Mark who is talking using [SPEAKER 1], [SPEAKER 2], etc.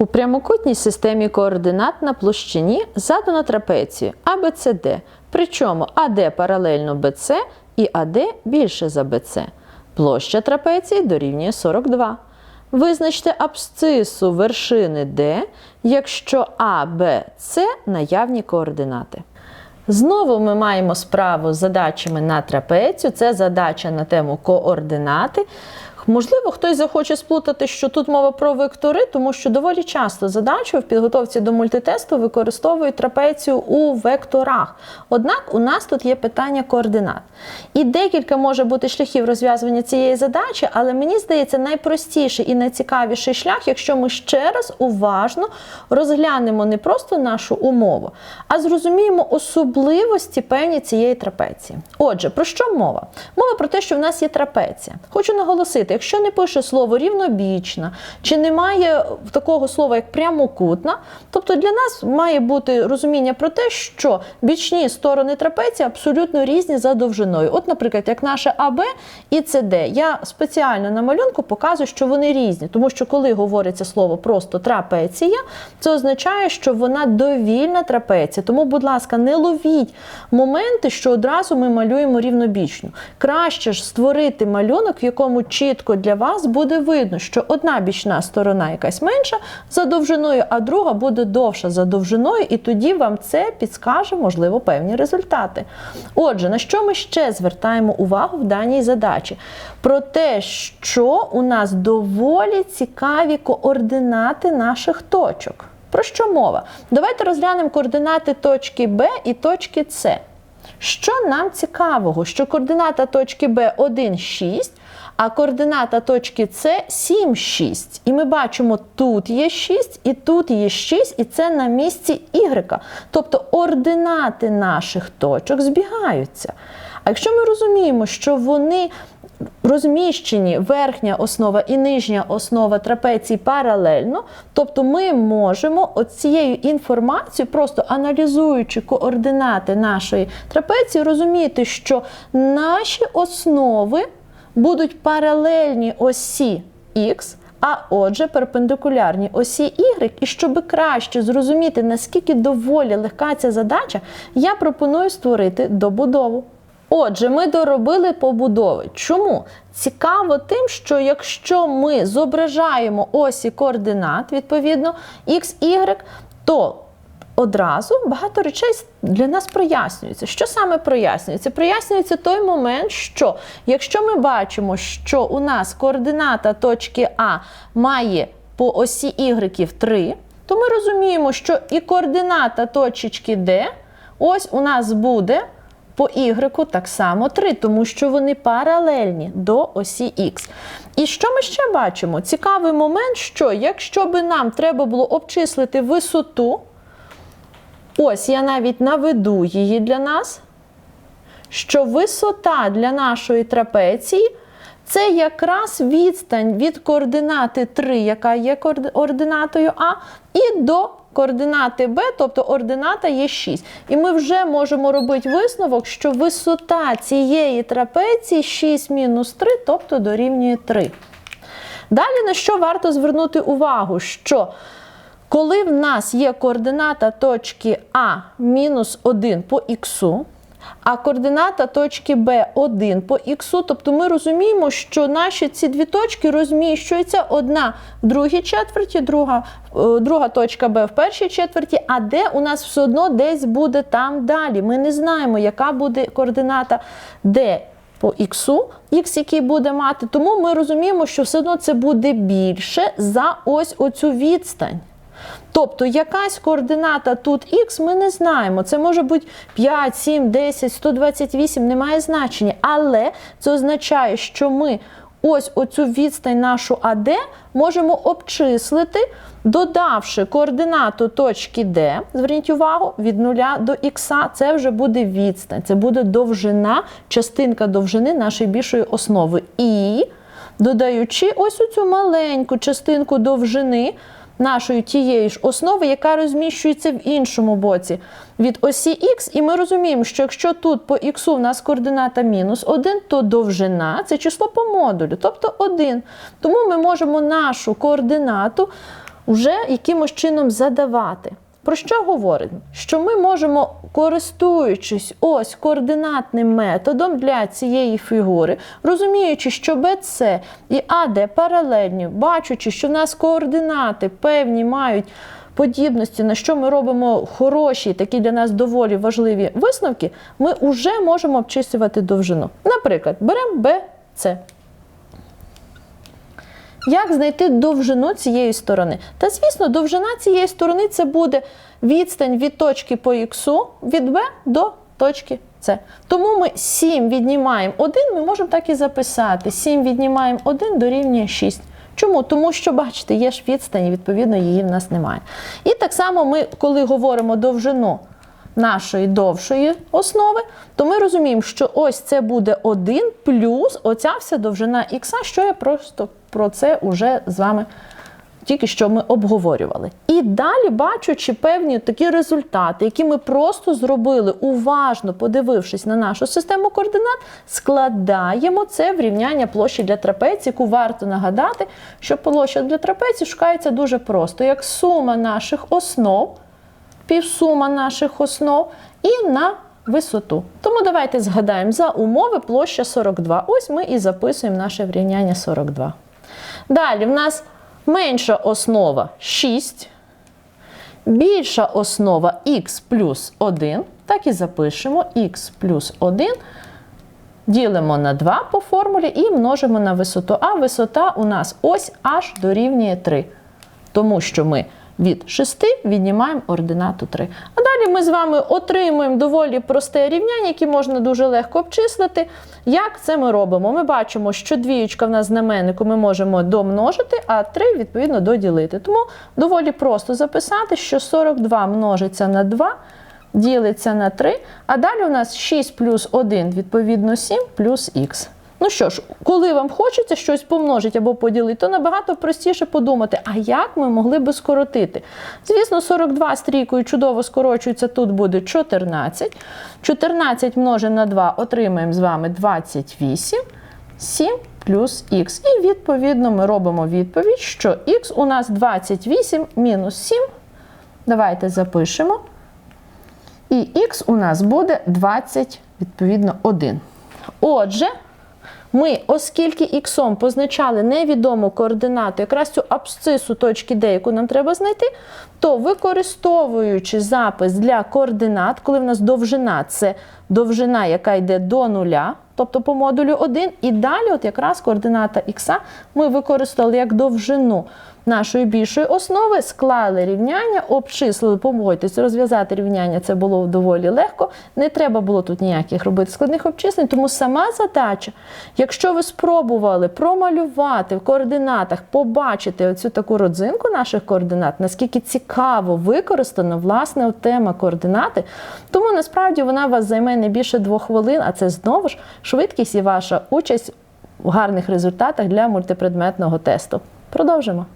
[SPEAKER 1] У прямокутній системі координат на площині задано трапецію ABCD, причому AD паралельно BC і AD більше за BC. Площа трапеції дорівнює 42. Визначте абсцису вершини D, якщо А, Б, С наявні координати. Знову ми маємо справу з задачами на трапецію. Це задача на тему координати. Можливо, хтось захоче сплутати, що тут мова про вектори, тому що доволі часто задачу в підготовці до мультитесту використовують трапецію у векторах. Однак у нас тут є питання координат. І декілька може бути шляхів розв'язування цієї задачі, але мені здається, найпростіший і найцікавіший шлях, якщо ми ще раз уважно розглянемо не просто нашу умову, а зрозуміємо особливості певні цієї трапеції. Отже, про що мова? Мова про те, що в нас є трапеція. Хочу наголосити, якщо не пише слово рівнобічна, чи немає такого слова, як прямокутна, тобто для нас має бути розуміння про те, що бічні сторони трапеції абсолютно різні за довжиною. От, наприклад, як наше АБ і СД. Я спеціально на малюнку показую, що вони різні, тому що коли говориться слово просто трапеція, це означає, що вона довільна трапеція. Тому, будь ласка, не ловіть моменти, що одразу ми малюємо рівнобічну. Краще ж створити малюнок, в якому чітко для вас буде видно, що одна бічна сторона якась менша за довжиною, а друга буде довша за довжиною, і тоді вам це підскаже, можливо, певні результати. Отже, на що ми ще звертаємо увагу в даній задачі? Про те, що у нас доволі цікаві координати наших точок. Про що мова? Давайте розглянемо координати точки Б і точки С. Що нам цікавого? Що координата точки Б 1, 6, а координата точки С 7, 6. І ми бачимо, тут є 6 і тут є 6, і це на місці Y. Тобто ординати наших точок збігаються. А якщо ми розуміємо, що вони розміщені верхня основа і нижня основа трапеції паралельно, тобто ми можемо цією інформацією, просто аналізуючи координати нашої трапеції, розуміти, що наші основи будуть паралельні осі Х, а отже, перпендикулярні осі Y. І щоб краще зрозуміти, наскільки доволі легка ця задача, я пропоную створити добудову. Отже, ми доробили побудови. Чому? Цікаво тим, що якщо ми зображаємо осі координат, відповідно, x, y, то одразу багато речей для нас прояснюється. Що саме прояснюється? Прояснюється той момент, що якщо ми бачимо, що у нас координата точки А має по осі y 3, то ми розуміємо, що і координата точки D ось у нас буде по y так само 3, тому що вони паралельні до осі Х. І що ми ще бачимо? Цікавий момент, що якщо би нам треба було обчислити висоту, ось я навіть наведу її для нас, що висота для нашої трапеції це якраз відстань від координати 3, яка є координатою А, і до координати Б, тобто ордината є 6. І ми вже можемо робити висновок, що висота цієї трапеції 6 мінус 3, тобто дорівнює 3. Далі на що варто звернути увагу, що коли в нас є координата точки А мінус 1 по х, а координата точки Б 1 по х, тобто ми розуміємо, що наші ці дві точки розміщуються одна в другій четверті, друга друга точка Б в першій четверті, а Д у нас все одно десь буде там далі. Ми не знаємо, яка буде координата Д по х, х, який буде мати, тому ми розуміємо, що все одно це буде більше за ось оцю відстань. Тобто якась координата тут х ми не знаємо. Це може бути 5, 7, 10, 128, немає значення. Але це означає, що ми ось оцю відстань нашу АД можемо обчислити, додавши координату точки D, зверніть увагу, від 0 до х, це вже буде відстань, це буде довжина, частинка довжини нашої більшої основи. І додаючи ось цю маленьку частинку довжини нашої тієї ж основи, яка розміщується в іншому боці від осі Х. І ми розуміємо, що якщо тут по х у нас координата мінус 1, то довжина це число по модулю, тобто 1. Тому ми можемо нашу координату вже якимось чином задавати. Про що говорить? Що ми можемо, користуючись ось координатним методом для цієї фігури, розуміючи, що BC і AD паралельні, бачучи, що в нас координати певні мають подібності, на що ми робимо хороші, такі для нас доволі важливі висновки, ми вже можемо обчислювати довжину. Наприклад, беремо BC. Як знайти довжину цієї сторони? Та звісно, довжина цієї сторони це буде відстань від точки по х від b до точки С. Тому ми 7 віднімаємо 1, ми можемо так і записати. 7 віднімаємо 1 дорівнює 6. Чому? Тому що, бачите, є ж відстань, відповідно її в нас немає. І так само ми, коли говоримо довжину нашої довшої основи, то ми розуміємо, що ось це буде 1 плюс оця вся довжина х, що я просто про це вже з вами тільки що ми обговорювали. І далі, бачучи певні такі результати, які ми просто зробили, уважно подивившись на нашу систему координат, складаємо це в рівняння площі для трапеції, яку варто нагадати, що площа для трапеції шукається дуже просто, як сума наших основ, півсума наших основ і на висоту. Тому давайте згадаємо за умови площа 42. Ось ми і записуємо наше врівняння 42. Далі в нас менша основа 6, більша основа х плюс 1. Так і запишемо х плюс 1. Ділимо на 2 по формулі і множимо на висоту. А висота у нас ось аж дорівнює 3. Тому що ми від 6 віднімаємо ординату 3. А далі ми з вами отримуємо доволі просте рівняння, яке можна дуже легко обчислити. Як це ми робимо? Ми бачимо, що двіючка в нас знаменнику ми можемо домножити, а 3 відповідно доділити. Тому доволі просто записати, що 42 множиться на 2. Ділиться на 3, а далі у нас 6 плюс 1, відповідно 7 плюс х. Ну що ж, коли вам хочеться щось помножити або поділити, то набагато простіше подумати, а як ми могли би скоротити? Звісно, 42 стрійкою чудово скорочується, тут буде 14. 14 множимо на 2 отримаємо з вами 28, 7 плюс х. І відповідно ми робимо відповідь, що х у нас 28 мінус 7. Давайте запишемо. І х у нас буде 20, відповідно, 1. Отже, ми, оскільки іксом позначали невідому координату, якраз цю абсцису точки D, яку нам треба знайти, то використовуючи запис для координат, коли в нас довжина це довжина, яка йде до нуля, тобто по модулю 1, і далі, от якраз координата х ми використали як довжину нашої більшої основи, склали рівняння, обчислили, погодьтесь, розв'язати рівняння це було доволі легко. Не треба було тут ніяких робити складних обчислень, тому сама задача, якщо ви спробували промалювати в координатах, побачити оцю таку родзинку наших координат, наскільки цікаво використана власне тема координати, тому насправді вона вас займе не більше двох хвилин, а це знову ж швидкість і ваша участь в гарних результатах для мультипредметного тесту. Продовжимо.